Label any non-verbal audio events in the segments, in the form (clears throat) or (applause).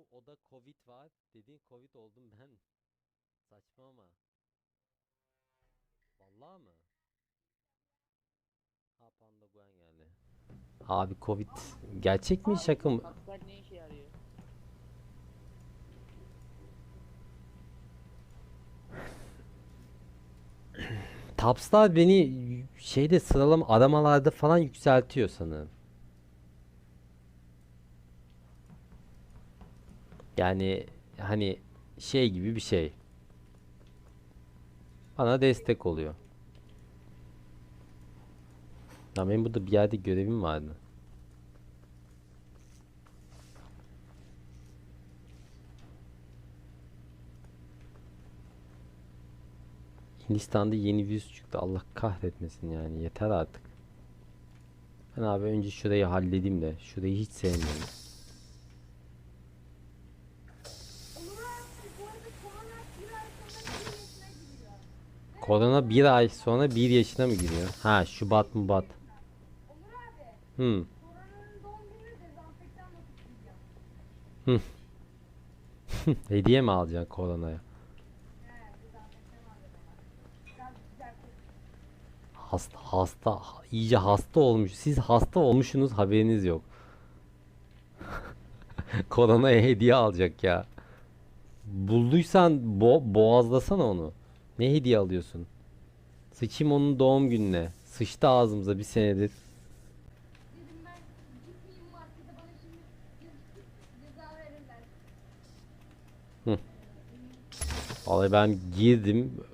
bu oda Covid var. Dediğin Covid oldum ben. (laughs) Saçma ama. Vallahi mı? Ha Panda Gwen geldi. Abi Covid gerçek mi şaka mı? Hastalar ne işe yarıyor? Tapstar beni şeyde sıralama aramalarda falan yükseltiyor sanırım. Yani hani şey gibi bir şey. Bana destek oluyor. Ya benim burada bir yerde görevim vardı. Hindistan'da yeni virüs çıktı. Allah kahretmesin yani. Yeter artık. Ben abi önce şurayı halledeyim de. Şurayı hiç sevmiyorum. Onur abi bu arada korona bir ay sonra bir yaşına giriyor. Korona bir ay sonra bir yaşına mı giriyor? Ha Şubat mı bat? Hmm. kutlayacağım. (laughs) Hediye mi alacaksın koronaya? Hasta hasta iyice hasta olmuş. Siz hasta olmuşsunuz haberiniz yok. (laughs) Koronaya hediye alacak ya. Bulduysan bo boğazlasana onu. Ne hediye alıyorsun? Sıçayım onun doğum gününe. Sıçtı ağzımıza bir senedir. Verirler. Vallahi ben girdim.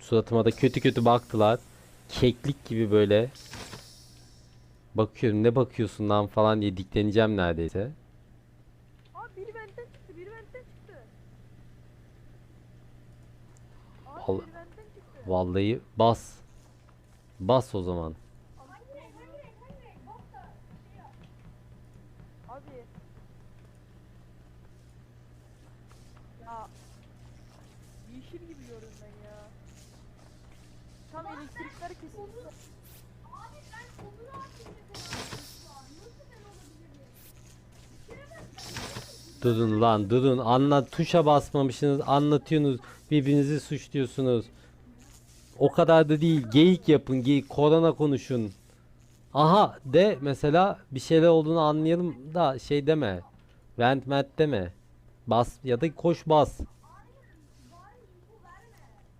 Suratıma da kötü kötü baktılar. Keklik gibi böyle. Bakıyorum ne bakıyorsun lan falan diye dikleneceğim neredeyse. Abi biri benden çıktı, biri benden çıktı. Abi Vallahi- biri benden çıktı. Vallahi bas. Bas o zaman. Hangi renk hangi renk hangi renk? Bak da şey yap. Abi. Ya. Yeşil gibi gördüm ben ya. Tam elektrikler kesildi. Abi ben Onur abiyle beraber şu an. Ben olabilirim? Bir kere ben Durun lan durun. Anlat tuşa basmamışsınız. Anlatıyorsunuz. Birbirinizi suçluyorsunuz. O kadar da değil. Geyik yapın. Geyik. Korona konuşun. Aha de mesela bir şeyler olduğunu anlayalım da şey deme. Vent ment deme. Bas ya da koş bas.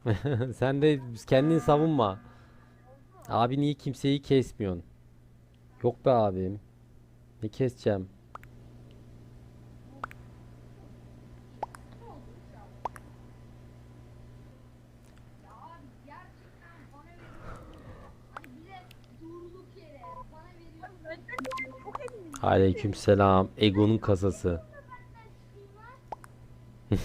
(laughs) Sen de kendini savunma. Abi niye kimseyi kesmiyorsun? Yok be abim. Ne keseceğim? Ya abi gerçekten bana veriyorsun. Hani bize durduk yere bana veriyorsun. Benden çıktı, çok eminim. Aleykümselam. Ego'nun kasası. (laughs)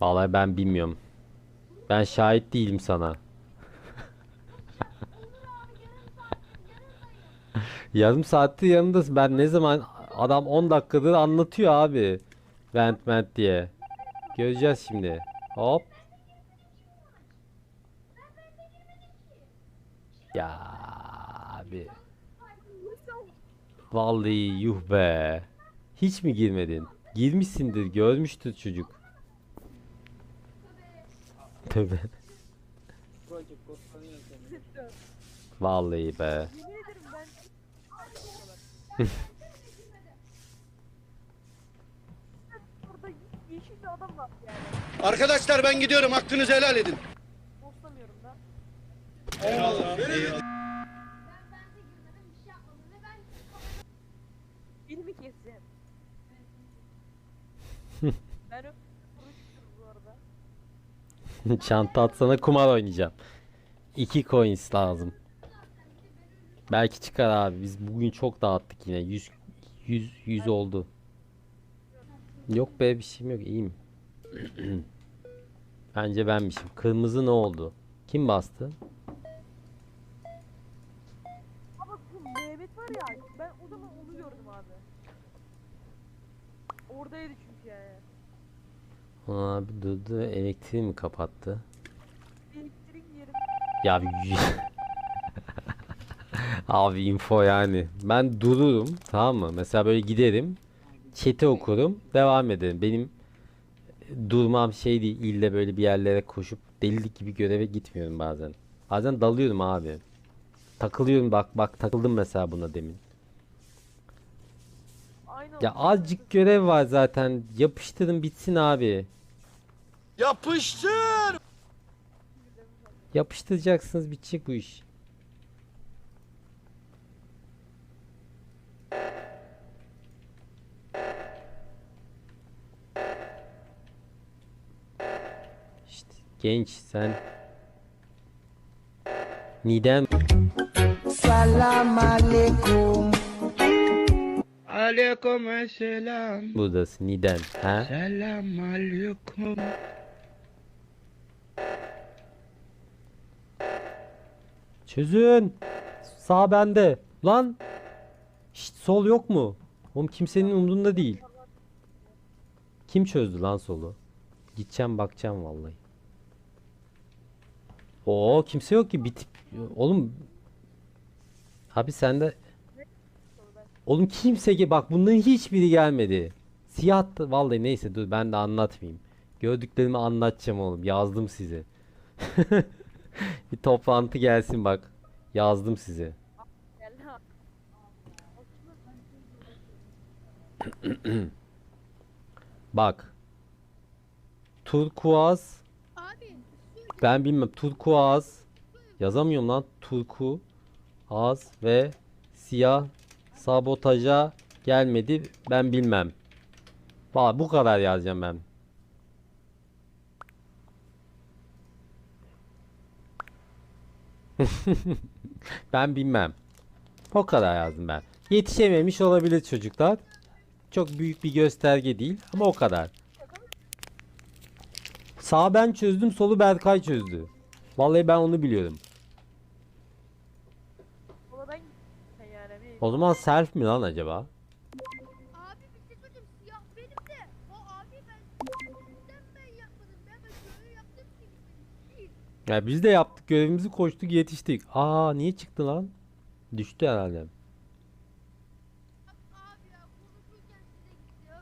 Vallahi ben bilmiyorum. Ben şahit değilim sana. (laughs) Yarım saattir yanındasın. Ben ne zaman adam 10 dakikadır anlatıyor abi. Vent vent diye. Göreceğiz şimdi. Hop. Ya abi. Vallahi yuh be. Hiç mi girmedin? Girmişsindir, görmüştür çocuk. Tövbe. Vallahi be. Arkadaşlar ben gidiyorum hakkınızı helal edin. Postamıyorum da. Eyvallah. Ben ben de girmedim bir şey yapmadım ve ben Beni mi keseceksin? Ben öp konuşurum bu arada. Çanta atsana kumar oynayacağım. 2 coins lazım. Belki çıkar abi. Biz bugün çok dağıttık yine. 100 100 100 oldu. Yok be bir şeyim yok. İyiyim. (clears throat) Bence benmişim. Kırmızı ne oldu? Kim bastı? Ama bu Mehmet var ya ben o zaman onu gördüm abi. Oradaydı çünkü yani. Abi durdu elektriği mi kapattı? Elektriğin yerim. Ya bir- (laughs) Abi info yani. Ben dururum tamam mı? Mesela böyle giderim. Chat'i okurum. Devam ederim. Benim durmam şey değil. ille böyle bir yerlere koşup delilik gibi göreve gitmiyorum bazen. Bazen dalıyorum abi. Takılıyorum bak bak takıldım mesela buna demin. Ya azıcık görev var zaten. Yapıştırın bitsin abi. Yapıştır. Yapıştıracaksınız bitecek bu iş. İşte genç sen Niden Aleyküm selam. buradasın Niden ha? Selam aleyküm. Çözün. Sağ bende. Lan. Şşt, sol yok mu? Oğlum kimsenin umrunda değil. Kim çözdü lan solu? Gideceğim bakacağım vallahi. Oo kimse yok ki bitip. Oğlum. Abi sende. Oğlum kimse ki bak bunların hiçbiri gelmedi. Siyah vallahi neyse dur ben de anlatmayayım. Gördüklerimi anlatacağım oğlum. Yazdım size. (laughs) Bir toplantı gelsin bak. Yazdım size. (clears throat) Bak. Turkuaz. Ben bilmem. Turkuaz. Yazamıyorum lan. Turku. Az ve siyah sabotaja gelmedi. Ben bilmem. Valla bu kadar yazacağım ben. (laughs) ben bilmem. O kadar yazdım ben. Yetişememiş olabilir çocuklar. Çok büyük bir gösterge değil ama o kadar. Sağ ben çözdüm, solu Berkay çözdü. Vallahi ben onu biliyorum. Sola ben gittim yani. Bir... O zaman self mi lan acaba? abi şey söyleyeyim siyah benim de. O abi ben neden ben yapmadım? Ben ben şöyle yaptım ki. Değil. Ya biz de yaptık görevimizi koştuk yetiştik. Aa niye çıktı lan? Düştü herhalde. Abi ya konuşurken size gidiyor.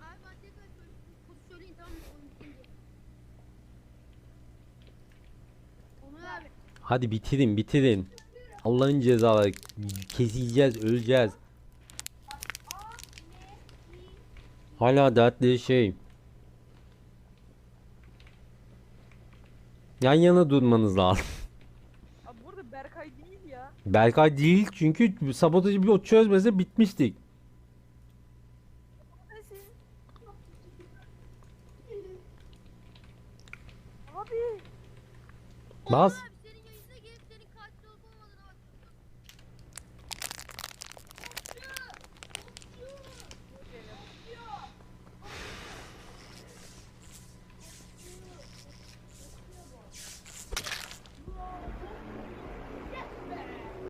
Abi ben tekrar söyle- söyleyin tamam mı? Onu bitince. Onur abi. Hadi bitirin bitirin. Allah'ın cezaları. Keseceğiz öleceğiz. Hala dertleri şey. Yan yana durmanız lazım. (laughs) Abi burada Berkay değil ya. Berkay değil çünkü sabotajı bir çözmese bitmiştik. Abi. Bas. Abi